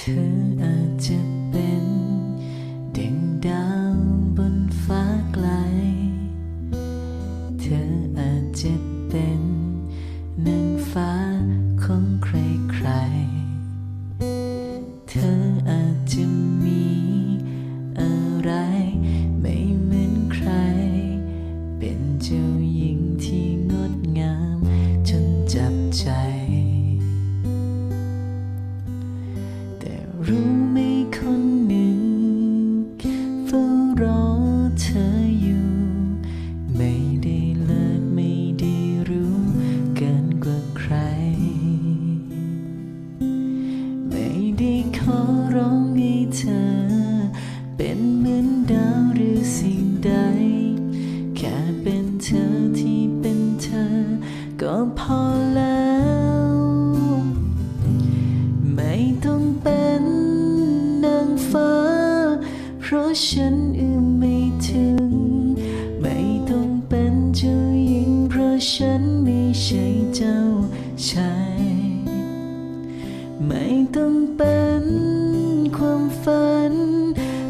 เธออาจจะเป็นเด่งดาวบนฟ้าไกล เธออาจจะเป็นนางฟ้าของใครใครๆเธออาจจะมีอะไรไม่เหมือนใคร เป็นเจ้าหญิง รู้ไหมคนหนึ่งเฝ้ารอเธออยู่ ไม่ได้เลิศไม่ได้รู้เกินกว่าใคร ไม่ได้ขอร้องให้เธอ เป็นเหมือนดาวหรือสิ่งใด แค่เป็นเธอที่เป็นเธอ ก็พอแล้ว ไม่ต้องเป็น เพราะฉันอืมไม่ถึง ไม่ต้องเป็นเจ้าหญิง เพราะฉันไม่ใช่เจ้าชาย ไม่ต้องเป็นความฝัน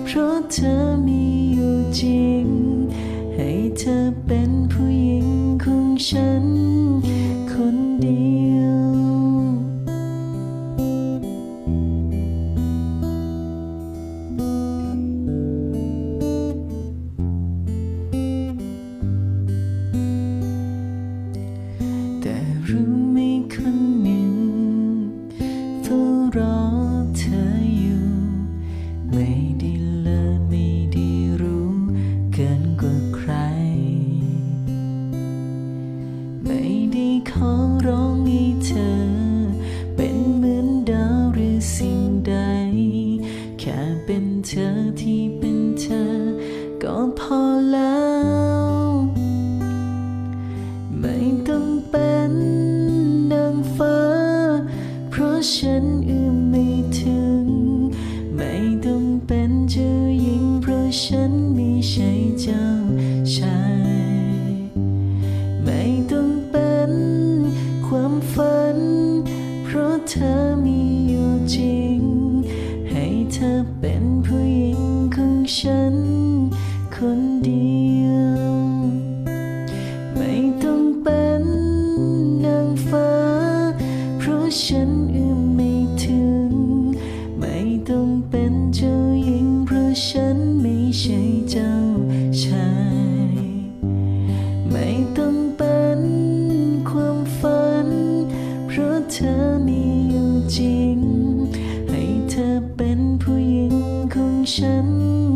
เพราะเธอมีอยู่จริง ให้เธอเป็นผู้หญิงของฉัน รอเธออยู่ ไม่ได้เลิศไม่ได้รู้ เกินกว่าใคร ไม่ได้ขอร้องให้เธอ เป็นเหมือนดาวหรือสิ่งใด แค่เป็นเธอที่เป็นเธอ ก็พอแล้ว ไม่ต้องเป็นนางฟ้า เพราะฉัน เธอมีอยู่จริง ให้เธอเป็นผู้หญิงของฉัน คนเดียว ไม่ต้องเป็นนางฟ้า เพราะฉันอื้อ ฉัน